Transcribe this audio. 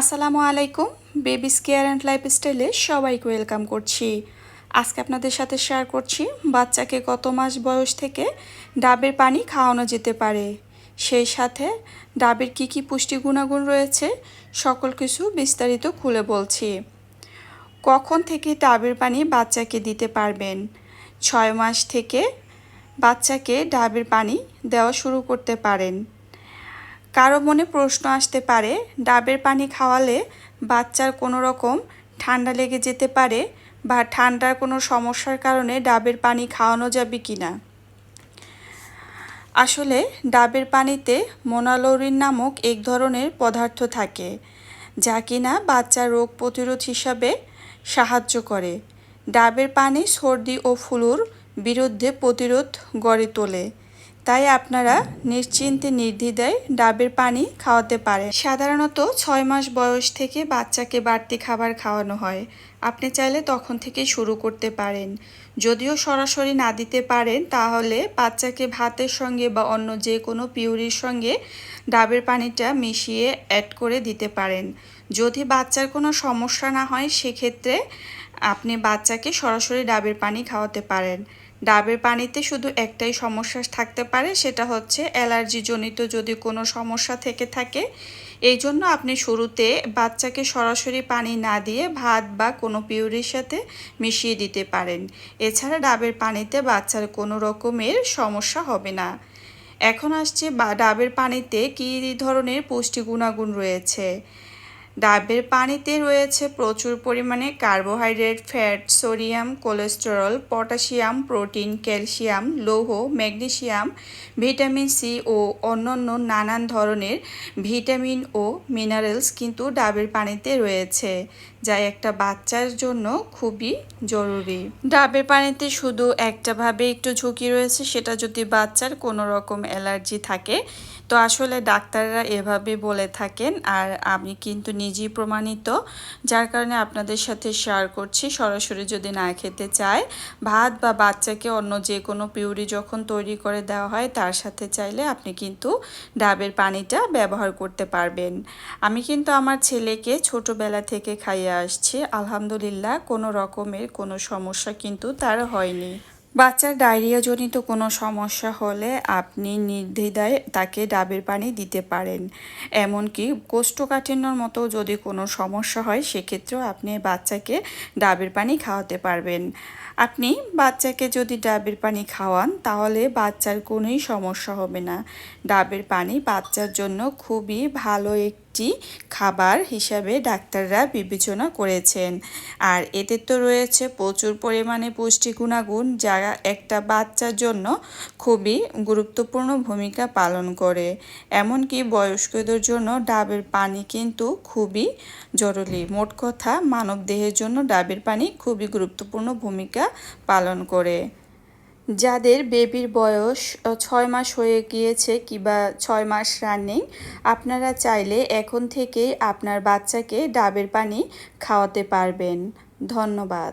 আসসালামু আলাইকুম babies care and লাইফস্টাইলে সবাইকে ওয়েলকাম করছি। আজকে আপনাদের সাথে শেয়ার করছি, বাচ্চাকে কত মাস বয়স থেকে ডাবের পানি খাওয়ানো যেতে পারে। সেই সাথে ডাবের কি কি পুষ্টি গুণাগুণ রয়েছে, সকল কিছু বিস্তারিত খুলে বলছি। কখন থেকে ডাবের পানি বাচ্চাকে দিতে পারবেন? ছয় মাস থেকে বাচ্চাকে ডাবের পানি দেওয়া শুরু করতে পারেন। কারও মনে প্রশ্ন আসতে পারে, ডাবের পানি খাওয়ালে বাচ্চার কোনো রকম ঠান্ডা লেগে যেতে পারে বা ঠান্ডার কোনো সমস্যার কারণে ডাবের পানি খাওয়ানো যাবে কি না আসলে ডাবের পানিতে মোনালোরিন নামক এক ধরনের পদার্থ থাকে, যা কিনা বাচ্চার রোগ প্রতিরোধ হিসাবে সাহায্য করে। ডাবের পানি সর্দি ও ফ্লুর বিরুদ্ধে প্রতিরোধ গড়ে তোলে। তাই আপনারা নিশ্চিন্তে নির্দ্বিধায় ডাবের পানি খাওয়াতে পারেন। সাধারণত ছয় মাস বয়স থেকে বাচ্চাকে বাড়তি খাবার খাওয়ানো হয়। আপনি চাইলে তখন থেকে শুরু করতে পারেন। যদিও সরাসরি না দিতে পারেন, তাহলে বাচ্চাকে ভাতের সঙ্গে বা অন্য যে কোনো পিউরির সঙ্গে ডাবের পানিটা মিশিয়ে অ্যাড করে দিতে পারেন। যদি বাচ্চার কোনো সমস্যা না হয়, সেক্ষেত্রে আপনি বাচ্চাকে সরাসরি ডাবের পানি খাওয়াতে পারেন। ডাবের পানিতে শুধু একটাই সমস্যা থাকতে পারে, সেটা হচ্ছে অ্যালার্জিজনিত যদি কোনো সমস্যা থেকে থাকে। এই জন্য আপনি শুরুতে বাচ্চাকে সরাসরি পানি না দিয়ে ভাত বা কোনো পিউরির সাথে মিশিয়ে দিতে পারেন। এছাড়া ডাবের পানিতে বাচ্চার কোনো রকমের সমস্যা হবে না। এখন আসছে বা, ডাবের পানিতে কী ধরনের পুষ্টি গুণাগুণ রয়েছে? ডাবের পানিতে রয়েছে প্রচুর পরিমাণে carbohydrate, fat, sodium, cholesterol, potassium, protein, calcium, লৌহ ম্যাগনেশিয়াম ভিটামিন সি ও অন্যান্য নানান ধরনের ভিটামিন ও মিনারেলস কিন্তু ডাবের পানিতে রয়েছে। যা একটা বাচ্চার জন্য খুবই জরুরি। ডাবের পানিতে শুধু একটাভাবে একটু ঝুঁকি রয়েছে, সেটা যদি বাচ্চার কোনো রকম অ্যালার্জি থাকে, তো আসলে ডাক্তাররা এভাবে বলে থাকেন। আর আমি কিন্তু নিজেই প্রমাণিত, যার কারণে আপনাদের সাথে শেয়ার করছি। সরাসরি যদি না খেতে চায়, ভাত বা বাচ্চাকে অন্য যে কোনো পিউরি যখন তৈরি করে দেওয়া হয়, তার সাথে চাইলে আপনি কিন্তু ডাবের পানিটা ব্যবহার করতে পারবেন। আমি কিন্তু আমার ছেলেকে ছোটোবেলা থেকে খাইয়ে আসছি, আলহামদুলিল্লাহ, কোনো রকমের কোনো সমস্যা কিন্তু তার হয়নি। বাচ্চার ডায়রিয়াজনিত কোনো সমস্যা হলে আপনি নির্দ্বিধায় তাকে ডাবের পানি দিতে পারেন। এমনকি কোষ্ঠকাঠিন্যর মতো যদি কোনো সমস্যা হয়, সেক্ষেত্রেও আপনি বাচ্চাকে ডাবের পানি খাওয়াতে পারবেন। আপনি বাচ্চাকে যদি ডাবের পানি খাওয়ান, তাহলে বাচ্চার কোনোই সমস্যা হবে না। ডাবের পানি বাচ্চার জন্য খুবই ভালো একটি খাবার হিসাবে ডাক্তাররা বিবেচনা করেছেন। আর এতে তো রয়েছে প্রচুর পরিমাণে পুষ্টি গুণাগুণ যা একটা বাচ্চার জন্য খুবই গুরুত্বপূর্ণ ভূমিকা পালন করে। এমনকি বয়স্কদের জন্য ডাবের পানি কিন্তু খুবই জরুরি। মোট কথা মানব দেহের জন্য ডাবের পানি খুবই গুরুত্বপূর্ণ ভূমিকা পালন করে। যাদের বেবির বয়স ছয় মাস হয়ে গিয়েছে কিংবা ছয় মাস রানিং, আপনারা চাইলে এখন থেকেই আপনার বাচ্চাকে ডাবের পানি খাওয়াতে পারবেন। ধন্যবাদ।